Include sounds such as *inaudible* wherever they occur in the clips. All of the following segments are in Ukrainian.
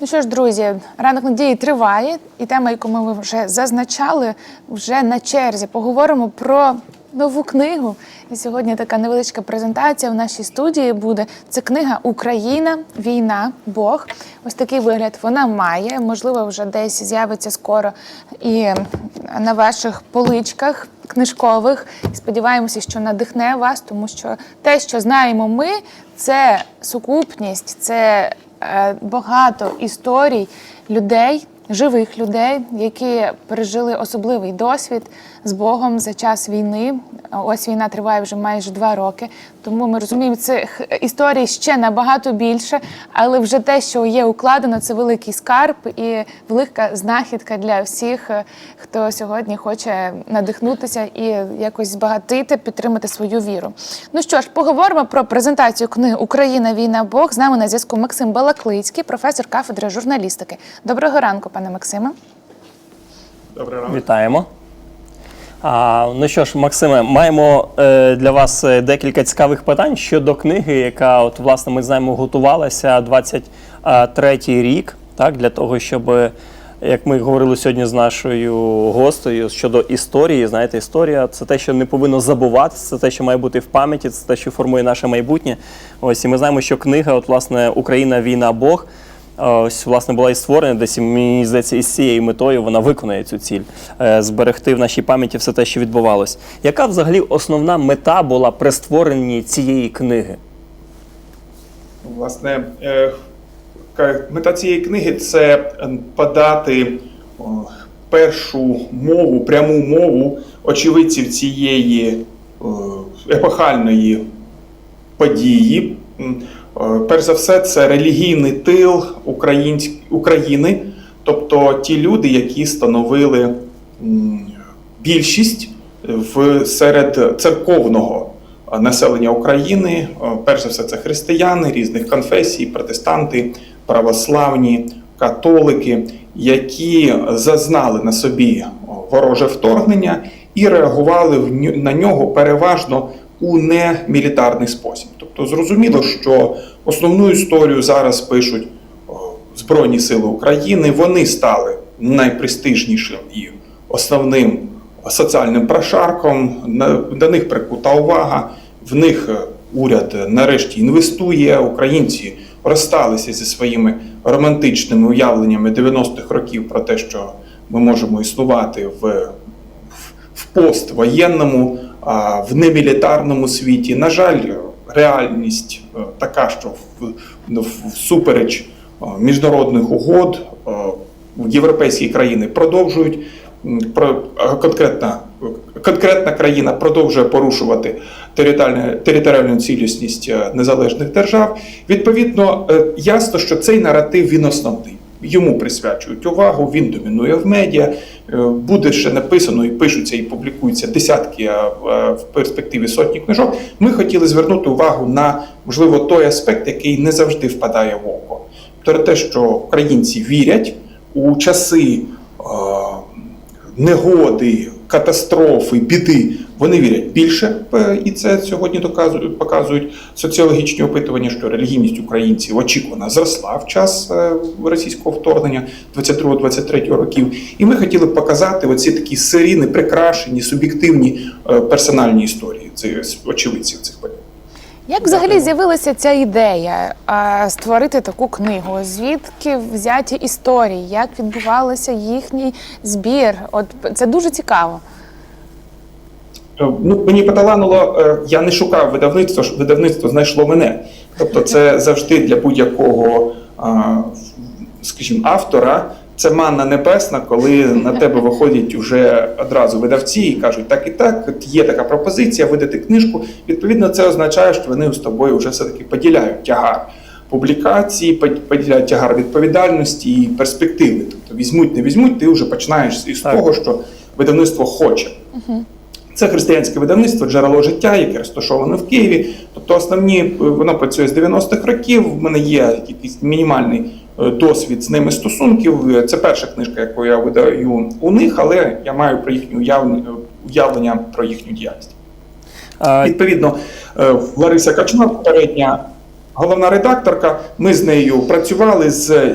Ну що ж, друзі, ранок надії триває, і тема, яку ми вже зазначали, вже на черзі. Поговоримо про нову книгу. І сьогодні така невеличка презентація в нашій студії буде. Це книга Україна, війна, Бог. Ось такий вигляд вона має. Можливо, вже десь з'явиться скоро і на ваших поличках книжкових. Сподіваємося, що надихне вас, тому що те, що знаємо ми, це сукупність, це багато історій людей, живих людей, які пережили особливий досвід з Богом за час війни. Ось війна триває вже майже два роки. Тому ми розуміємо, цих історій ще набагато більше, але вже те, що є укладено, це великий скарб і велика знахідка для всіх, е, хто сьогодні хоче надихнутися і якось збагатити, підтримати свою віру. Ну що ж, поговоримо про презентацію книги Україна, війна, Бог. З нами на зв'язку Максим Балаклицький, професор кафедри журналістики. Доброго ранку, пане Максиме. Добрий ранок. Вітаємо. А, ну що ж, Максиме, маємо е, для вас е, декілька цікавих питань щодо книги, яка, от, власне, ми знаємо, готувалася 23-й рік, так, для того, щоб, е, як ми говорили сьогодні з нашою гостею щодо історії, знаєте, історія це те, що не повинно забуватися, це те, що має бути в пам'яті, це те, що формує наше майбутнє. Ось і ми знаємо, що книга, от, власне, Україна, війна, Бог. Ось, власне, була і створена десь, мені здається, із цією метою вона виконає цю ціль е, зберегти в нашій пам'яті все те, що відбувалось. Яка взагалі основна мета була при створенні цієї книги? Власне, е, мета цієї книги це е, подати першу мову, пряму мову очевидців цієї епохальної події. Е, Перш за все, це релігійний тил України, тобто ті люди, які становили більшість серед церковного е, населення України. Е, Перш за все, це християни різних конфесій, протестанти, православні, католики, які зазнали на собі вороже вторгнення і реагували на нього переважно у немілітарний спосіб. Тобто зрозуміло, що основну історію зараз пишуть Збройні Сили України. Вони стали найпрестижнішим і основним соціальним прошарком. До них прикута увага. В них е, уряд нарешті інвестує. Українці розсталися зі своїми романтичними уявленнями 90-х років про те, що ми можемо існувати в, в поствоєнному, в немілітарному світі. На жаль, реальність е, така, що в, всупереч е, міжнародних угод е, європейські країни продовжують про конкретна, конкретна країна продовжує порушувати територіальну, територіальну цілісність незалежних держав. Відповідно, ясно, що цей наратив він основний. Йому присвячують увагу, він домінує в медіа. Е, Буде ще написано і пишуться, і публікуються десятки, а а в перспективі сотні книжок. Ми хотіли звернути увагу на можливо той аспект, який не завжди впадає в око. Тобто те, що українці вірять у часи е, негоди, катастрофи, біди, вони вірять більше, е, і це сьогодні доказують, показують соціологічні опитування, що релігійність українців очікувано зросла в час е, російського вторгнення 22-23 років. І ми хотіли показати оці такі сирі, неприкрашені, суб'єктивні е, персональні історії цих очевидців цих подій. Як взагалі з'явилася ця ідея створити таку книгу? Звідки взяті історії? Як відбувався їхній збір? От це дуже цікаво. Е, Ну, мені поталанило, е, я не шукав видавництво, видавництво знайшло мене. Тобто, це завжди для будь-якого, скажімо, автора. Це манна небесна, коли на тебе виходять вже одразу видавці і кажуть, так і так, є така пропозиція видати книжку. Відповідно, це означає, що вони з тобою вже все-таки поділяють тягар публікації, поділяють тягар відповідальності і перспективи. Тобто візьмуть, не візьмуть, ти вже починаєш із Так. того, що видавництво хоче. Це християнське видавництво джерело життя, яке розташоване в Києві. Тобто, основні е, воно працює з 90-х років. В мене є якийсь мінімальний е, досвід з ними стосунків. Е, Це перша книжка, яку я видаю у них, але я маю про їхнє уявлення, про їхню діяльність. А, Відповідно, Лариса Качмар, попередня головна редакторка. Ми з нею працювали з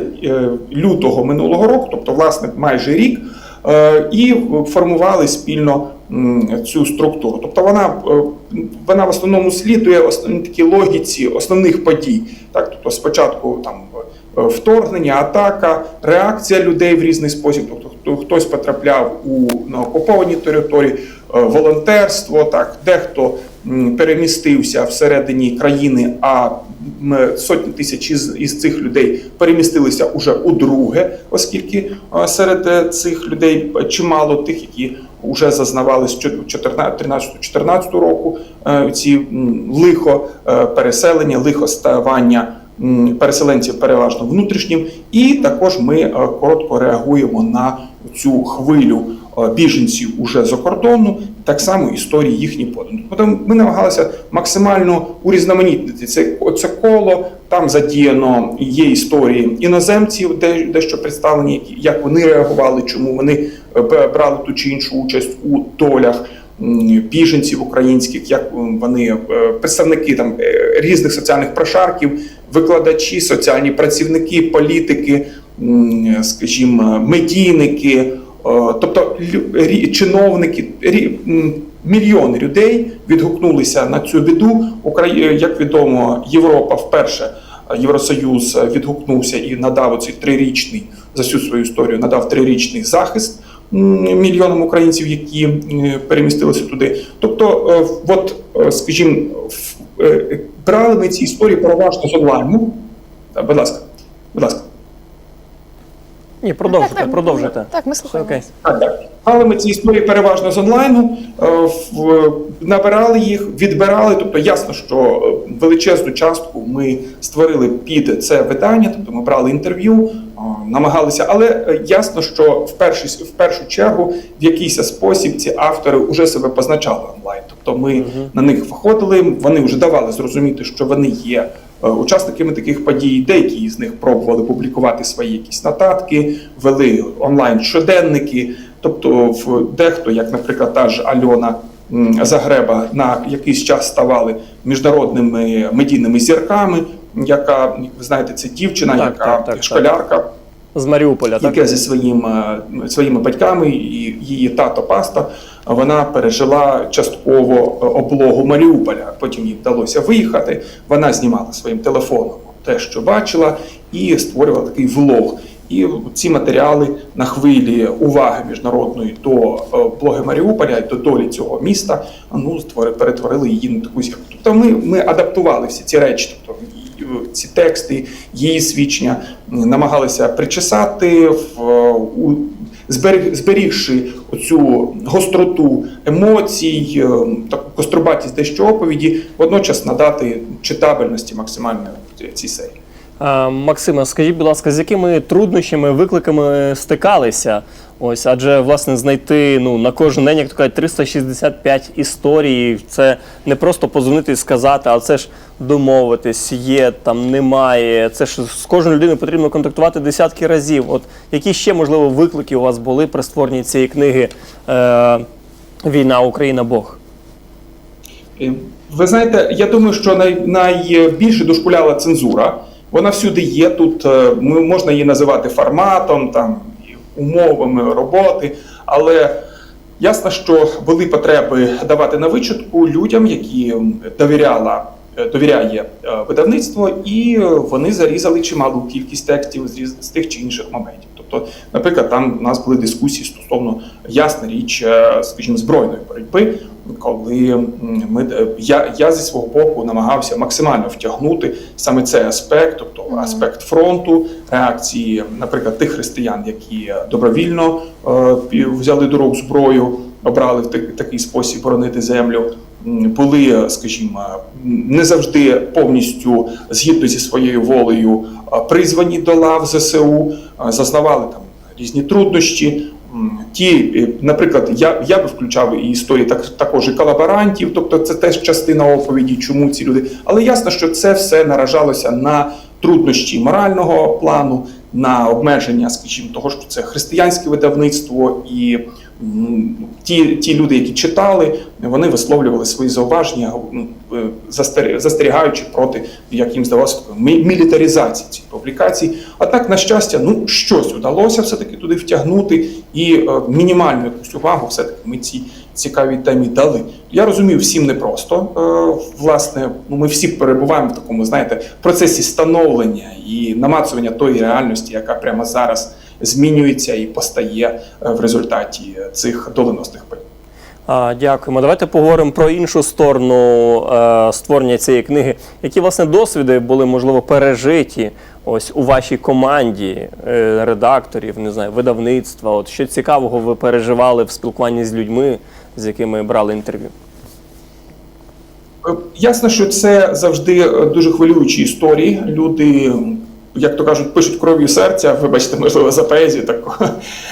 лютого минулого року, тобто, власне, майже рік, і формували спільно цю структуру. Тобто вона, е, вона в основному слідує основній такій логіці основних подій. Так, тобто спочатку там е, вторгнення, атака, реакція людей в різний спосіб. Тобто хто- хтось потрапляв у на окуповані території, е, волонтерство, так, дехто перемістився всередині країни, а сотні тисяч із, із цих людей перемістилися уже у друге, оскільки е, серед е, цих людей чимало тих, які вже зазнавали з 13-14 року е, ці лихо е, переселення, лихо ставання переселенців переважно внутрішнім, і також ми е, коротко реагуємо на цю хвилю. е, біженців уже за кордону, так само історії їхні подані. Тобто ми намагалися максимально урізноманітнити це оце коло. Там задіяно є історії іноземців, де дещо представлені, як вони реагували, чому вони е, брали ту чи іншу участь у долях біженців українських, як вони е, представники там е, різних соціальних прошарків, викладачі, соціальні працівники, політики, скажімо, медійники, е, тобто лю- чиновники, мільйони людей відгукнулися на цю біду. Украї- як відомо, Європа вперше. е, Євросоюз відгукнувся і надав оцей трирічний за всю свою історію, надав трирічний захист мільйонам українців, які е, перемістилися туди. Тобто, е, от, е, скажімо, е, брали ми ці історії переважно з онлайну. Будь ласка, будь ласка. Ні, продовжуйте, Так, так, продовжуйте. Так, ми слухаємо. окей. Але ми ці історії переважно з онлайну, е, в- набирали їх, відбирали. Тобто, ясно, що е, величезну частку ми створили під це видання, тобто ми брали інтерв'ю, е, намагалися, але ясно, що в першу, в першу чергу в якийсь спосіб ці автори вже себе позначали онлайн. Тобто ми на них виходили, вони вже давали зрозуміти, що вони є. Е, Учасниками таких подій, деякі з них пробували публікувати свої якісь нотатки, вели онлайн щоденники. Тобто, в дехто, як, наприклад, та ж Альона Загреба, на якийсь час ставали міжнародними медійними зірками, яка, ви знаєте, це дівчина, Так, яка так, так. школярка, З Маріуполя, так? яка зі своїм, е, своїми батьками її тато паста вона пережила частково е, облогу Маріуполя. Потім їй вдалося виїхати. Вона знімала своїм телефоном те, що бачила, і створювала такий влог. І ці матеріали на хвилі уваги міжнародної до е, блоги Маріуполя і до долі цього міста ну перетворили її на таку зірку. Тобто ми, ми адаптували всі ці речі, тобто ці тексти, її свідчення намагалися причесати в у зберіг- зберігши оцю гостроту емоцій, е, таку кострубатість дещо оповіді, водночас надати читабельності максимально цій серії. А, Максиме, скажіть, будь ласка, з якими труднощами, викликами стикалися? Ось, адже власне знайти ну на кожен день, як то кажуть, 365 історій. Це не просто позвонити і сказати, а це ж домовитись, є там, немає. Це ж з кожною людиною потрібно контактувати десятки разів. От які ще можливо виклики у вас були при створенні цієї книги е, Війна Україна Бог? Е, Ви знаєте, я думаю, що най, найбільше дошкуляла цензура. Вона всюди є. Тут е, можна її називати форматом, там умовами роботи, але ясно, що були потреби давати на вичутку людям, які довіряла. е, Довіряє е, видавництво, і вони зарізали чималу кількість текстів з, тих чи інших моментів. Тобто, наприклад, там у нас були дискусії стосовно ясна річ, скажімо, збройної боротьби, коли ми е, я, я зі свого боку намагався максимально втягнути саме цей аспект, тобто аспект фронту, реакції, наприклад, тих християн, які добровільно е, взяли до рук зброю, обрали в так- такий спосіб боронити землю. Були, скажімо, не завжди повністю згідно зі своєю волею е, призвані до лав ЗСУ, е, зазнавали там різні труднощі. Ті, е, наприклад, я, я би включав і історії так, також і колаборантів, тобто це теж частина оповіді, чому ці люди. Але ясно, що це все наражалося на труднощі морального плану, на обмеження, скажімо, того, що це християнське видавництво, і ті, ті люди, які читали, вони висловлювали свої зауваження, ну, е, застерігаючи проти, як їм здавалося, мілітаризації цих публікацій. А так, на щастя, ну щось вдалося все-таки туди втягнути, і е, мінімальну якусь увагу все-таки ми цій цікавій темі дали. Я розумію, всім непросто. Е, власне, ну ми всі перебуваємо в такому, знаєте, процесі становлення і намацування тої реальності, яка прямо зараз змінюється і постає е, в результаті цих доленосних подій. Дякуємо. Давайте поговоримо про іншу сторону е, створення цієї книги. Які власне досвіди були можливо пережиті ось у вашій команді е, редакторів, не знаю, видавництва? От що цікавого ви переживали в спілкуванні з людьми, з якими брали інтерв'ю? Ясно, що це завжди дуже хвилюючі історії. Люди, як то кажуть, пишуть кров'ю серця, вибачте, можливо, за поезію таку.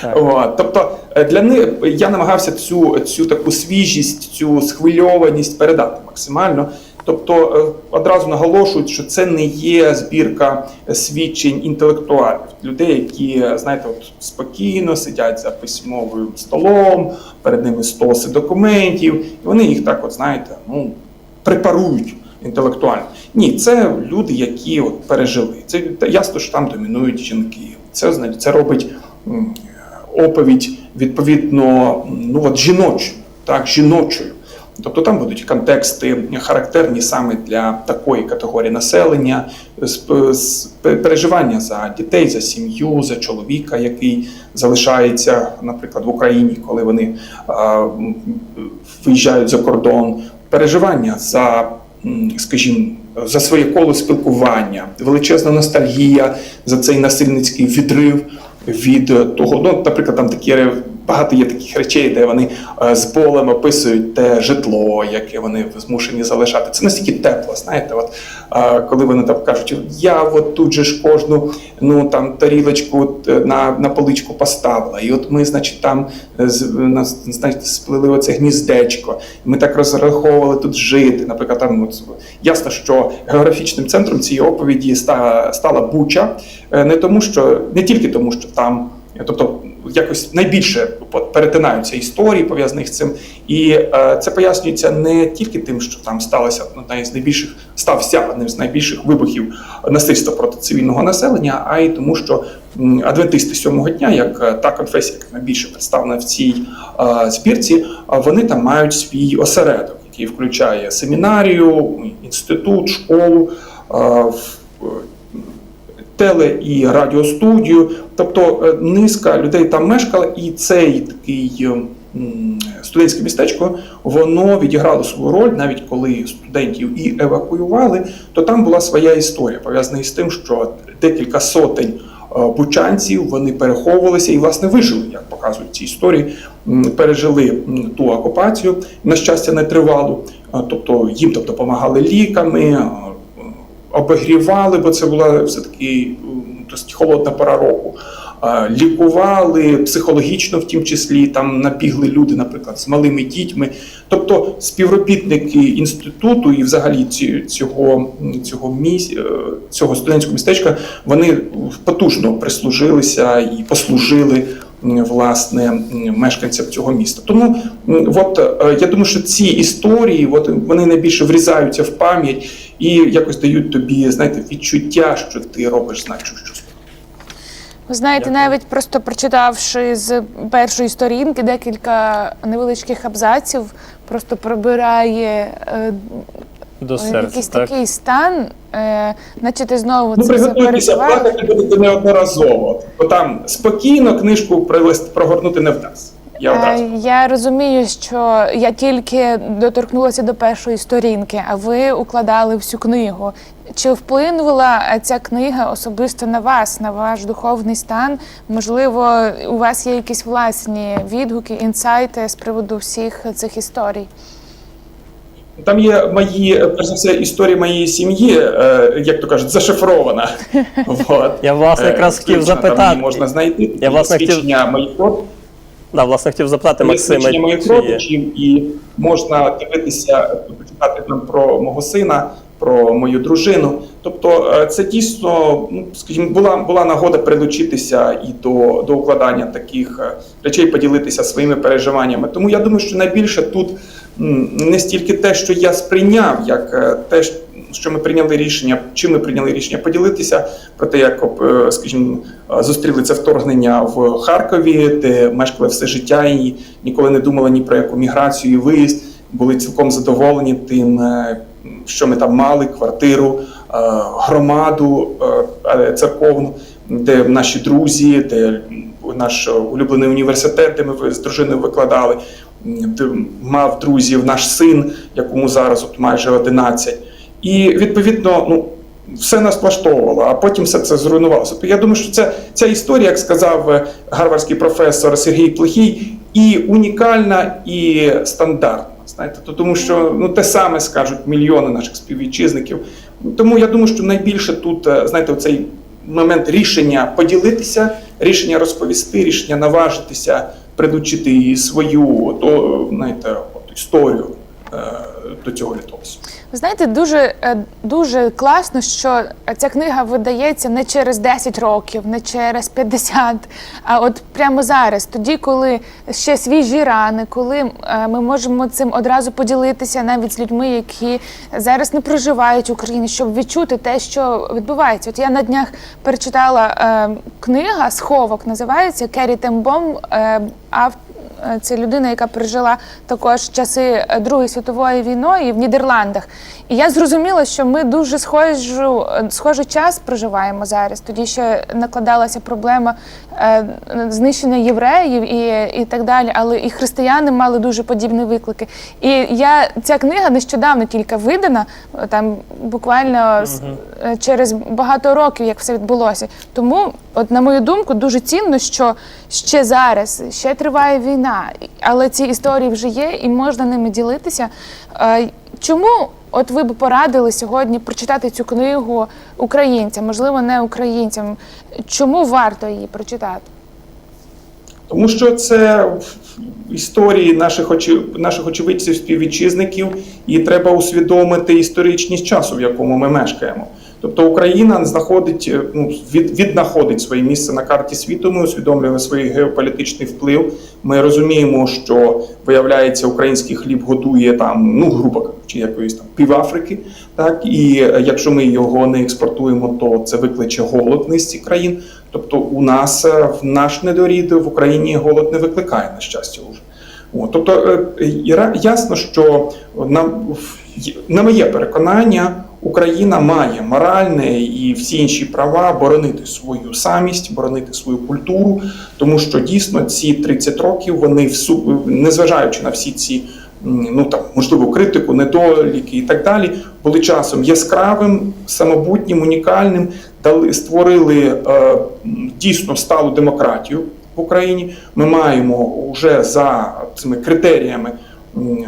Так. От. Тобто е, для них я намагався цю, цю таку свіжість, цю схвильованість передати максимально. Тобто е, одразу наголошують, що це не є збірка свідчень інтелектуалів, людей, які знаєте, от спокійно сидять за письмовим столом, перед ними стоси документів, і вони їх так, от знаєте, ну препарують інтелектуально. Ні, це люди, які от пережили. Це ясно, що там домінують жінки. Це це робить оповідь відповідно ну от жіночою, так жіночою. Тобто там будуть контексти характерні саме для такої категорії населення, переживання за дітей, за сім'ю, за чоловіка, який залишається, наприклад, в Україні, коли вони виїжджають за кордон, переживання за, скажімо, за своє коло спілкування, величезна ностальгія за цей насильницький відрив від того. Ну, наприклад, там такі багато є таких речей, де вони е, з болем описують те житло, яке вони змушені залишати. Це настільки тепло, знаєте, от е, коли вони там кажуть, я от тут же ж кожну ну там тарілочку е, на, на поличку поставила, і от ми, значить, там з- нас, знаєте, сплели оце гніздечко. Ми так розраховували тут жити. Наприклад, там от, ясно, що географічним центром цієї оповіді ста- стала Буча, не тому, що не тільки тому, що там, тобто. Якось найбільше перетинаються історії пов'язаних з цим, і е, це пояснюється не тільки тим, що там сталося одна з найбільших стався одним з найбільших вибухів насильства проти цивільного населення, а й тому, що адвентисти сьомого дня, як е, та конфесія, яка найбільше представлена в цій е, збірці, вони там мають свій осередок, який включає семінарію, інститут, школу. е, в- теле і радіостудію, тобто е, низка людей там мешкала, і цей такий е, студентське містечко воно відіграло свою роль, навіть коли студентів і евакуювали, то там була своя історія пов'язана із тим, що декілька сотень е, бучанців вони переховувалися і власне вижили, як показують ці історії, пережили ту окупацію, на щастя, не тривалу. Тобто їм там допомагали ліками, обігрівали, бо це була все-таки досить холодна пора року. Лікували психологічно, в тім числі там набігли люди, наприклад, з малими дітьми. Тобто співробітники інституту і взагалі цього, цього, міс... е, цього студентського містечка вони потужно прислужилися і послужили власне мешканцям цього міста. Тому от е, я думаю, що ці історії от, вони найбільше врізаються в пам'ять і якось дають тобі, знаєте, відчуття, що ти робиш значущу справу. Ви знаєте, Дякую. навіть просто прочитавши з першої сторінки декілька невеличких абзаців, просто пробирає е, До серця, якийсь так? такий стан, е, наче ти знову Ну, це все приготуйтеся, переживаєш. плакати будете неодноразово, бо там спокійно книжку прилист прогорнути не вдасться. Я одразу. Е, Я розумію, що я тільки доторкнулася до першої сторінки, а ви укладали всю книгу. Чи вплинула е, ця книга особисто на вас, на ваш духовний стан? Можливо, у вас є якісь власні відгуки, інсайти з приводу всіх цих історій? Там є мої, перш за все, історії моєї сім'ї, е, як то кажуть, зашифрована. *laughs* Вот. Я, власне, якраз хотів там запитати. її можна знайти. Я, власне, хотів- свідчення моїх. Да, власне, хотів запитати Максима. свідчення моїх родичів, і можна дивитися, почитати там про мого сина, про мою дружину. Тобто, е, це дійсно, ну скажімо, була, була нагода прилучитися і до, до укладання таких е, речей, поділитися своїми переживаннями. Тому я думаю, що найбільше тут не стільки те, що я сприйняв, як е, те, що ми прийняли рішення, чи ми прийняли рішення поділитися про те, як е, скажімо, зустріли це вторгнення в Харкові, де мешкали все життя і ніколи не думали ні про яку міграцію і виїзд. Були цілком задоволені тим, е, що ми там мали, квартиру, е, громаду церковну, де наші друзі, де наш улюблений університет, де ми з дружиною викладали, мав друзів наш син, якому зараз от майже 11. І відповідно, ну. Все нас влаштовувало, а потім все це зруйнувалося. Тобто я думаю, що це ця історія, як сказав е, гарвардський професор Сергій Плохій, і унікальна, і стандартна. Знаєте, то тому що ну те саме скажуть мільйони наших співвітчизників. Тому я думаю, що найбільше тут, е, знаєте, цей момент рішення поділитися, рішення розповісти, рішення наважитися, придучити свою то, знаєте, от, історію е, до цього літопису. Ви знаєте, дуже е, дуже класно, що ця книга видається не через 10 років, не через 50, а от прямо зараз, тоді, коли ще свіжі рани, коли е, ми можемо цим одразу поділитися навіть з людьми, які зараз не проживають в Україні, щоб відчути те, що відбувається. От я на днях перечитала е, книга Сховок, називається Керрі Тембом. Ав- Е, Це людина, яка пережила також часи е, Другої світової війни в Нідерландах. І я зрозуміла, що ми дуже схожу, е, схожий час проживаємо зараз. Тоді ще накладалася проблема е, знищення євреїв і, і так далі. Але і християни мали дуже подібні виклики. І я ця книга нещодавно тільки видана, е, там буквально е, через багато років, як все відбулося. Тому, от на мою думку, дуже цінно, що ще зараз ще триває війна, але ці історії вже є, і можна ними ділитися. Е, Чому от ви б порадили сьогодні прочитати цю книгу українцям, можливо, не українцям? Чому варто її прочитати? Тому що це історії наших очі, наших очевидців, співвітчизників, і треба усвідомити історичність часу, в якому ми мешкаємо. Тобто Україна знаходить е, ну, від, віднаходить своє місце на карті світу. Ми усвідомлюємо свій геополітичний вплив. Ми розуміємо, що виявляється, український хліб готує там, ну грубо кажучи, якоїсь там півафрики. Так і е, якщо ми його не експортуємо, то це викличе голод низці країн. Тобто, у нас е, в наш недорід в Україні голод не викликає на щастя уже. От, тобто ясно, що на, на моє переконання, Україна має моральне і всі інші права боронити свою самість, боронити свою культуру, тому що дійсно ці 30 років вони незважаючи на всі ці ну там можливо критику, недоліки і так далі, були часом яскравим, самобутнім, унікальним, дали створили е, дійсно сталу демократію в Україні. Ми маємо вже за цими критеріями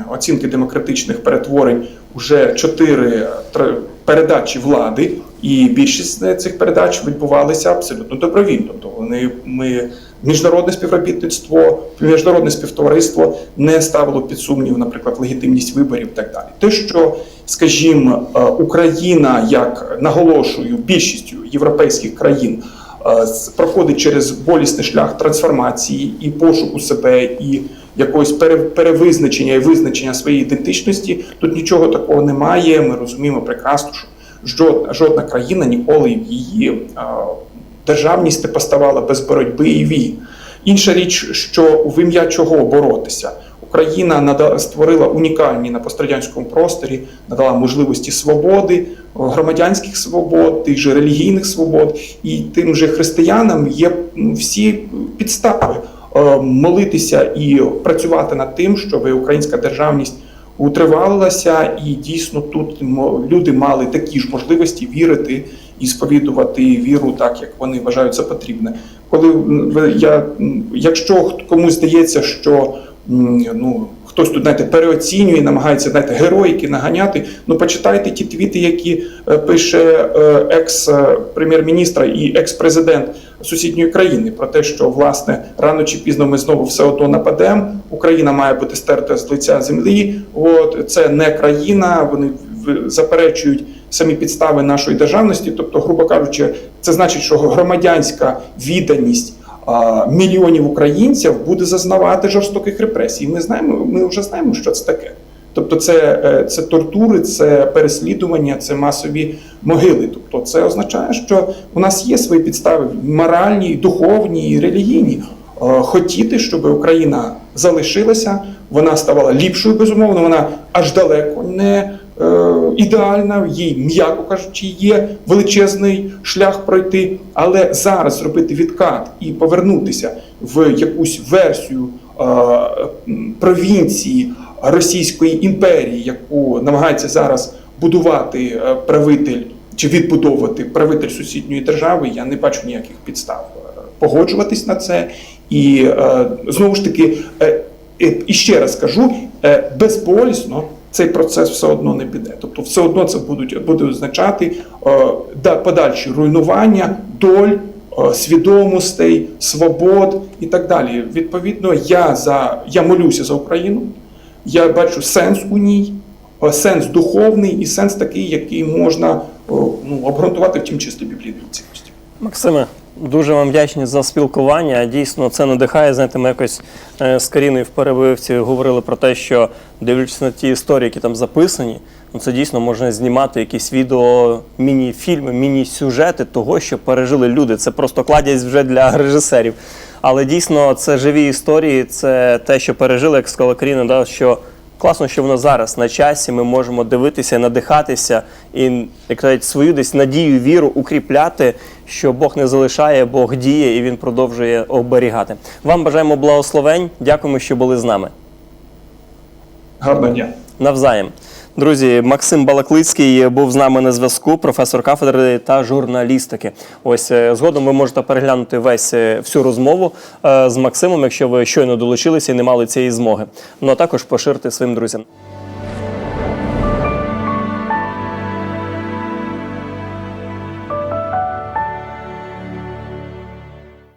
оцінки демократичних перетворень вже чотири передачі влади, і більшість цих передач відбувалися абсолютно добровільно. Тобто вони ми міжнародне співробітництво, міжнародне співтовариство не ставило під сумнів, наприклад, легітимність виборів і так далі. Те, що, скажімо, е, Україна, як наголошую, більшістю європейських країн е, проходить через болісний шлях трансформації і пошуку себе, і якогось перевизначення і визначення своєї ідентичності. Тут нічого такого немає. Ми розуміємо прекрасно, що жодна, країна ніколи в її е, державність не поставала без боротьби і війн. Інша річ, що в ім'я чого боротися. Україна нада- створила унікальні на пострадянському просторі, надала можливості свободи, громадянських свобод, тих же релігійних свобод, і тим же християнам є всі підстави молитися і працювати над тим, щоб українська державність утривалася, і дійсно тут люди мали такі ж можливості вірити і сповідувати віру так, як вони вважають за потрібне. Коли я, якщо комусь здається, що ну. Хтось тут знаєте, переоцінює, намагається знаєте, героїки наганяти. Ну почитайте ті твіти, які е, пише е, екс-прем'єр-міністра і екс-президент сусідньої країни про те, що власне рано чи пізно ми знову все одно нападемо. Україна має бути стерта з лиця землі. От це не країна. Вони заперечують самі підстави нашої державності. Тобто, грубо кажучи, це значить, що громадянська відданість мільйонів українців буде зазнавати жорстоких репресій. Ми знаємо, ми вже знаємо, що це таке. Тобто, це, е, це тортури, це переслідування, це масові могили. Тобто, це означає, що у нас є свої підстави моральні, духовні і релігійні. е, Хотіти, щоб Україна залишилася, вона ставала ліпшою, безумовно, вона аж далеко не е, ідеальна, їй, м'яко кажучи, є величезний шлях пройти. Але зараз зробити відкат і повернутися в якусь версію е, провінції Російської імперії, яку намагається зараз будувати е, правитель чи відбудовувати правитель сусідньої держави, я не бачу ніяких підстав е, погоджуватись на це. І е, знову ж таки, і ще раз кажу, безболісно цей процес все одно не піде. Тобто, все одно це будуть буде означати да, подальші руйнування, доль, свідомостей, свобод і так далі. Відповідно, я за я молюся за Україну. Я бачу сенс у ній, сенс духовний і сенс такий, який можна ну, обґрунтувати в тім числі біблійною цінності. Максиме, дуже вам вдячні за спілкування. Дійсно, це надихає. Знаєте, ми якось е, з Каріною в перебивці говорили про те, що дивлячись на ті історії, які там записані, ну це дійсно можна знімати якісь відео, міні-фільми, міні-сюжети того, що пережили люди. Це просто кладязь вже для режисерів. Але дійсно це живі історії, це те, що пережили, як сказала Каріна, да, що Класно, що воно зараз на часі. Ми можемо дивитися, надихатися і як кажуть, свою десь надію, віру укріпляти, що Бог не залишає, Бог діє і Він продовжує оберігати. Вам бажаємо благословень. Дякуємо, що були з нами. Гарного дня. Навзаєм. Друзі, Максим Балаклицький був з нами на зв'язку, професор кафедри та журналістики. Ось е, згодом ви можете переглянути весь е, всю розмову е, з Максимом, якщо ви щойно долучилися і не мали цієї змоги. Ну а також поширити своїм друзям.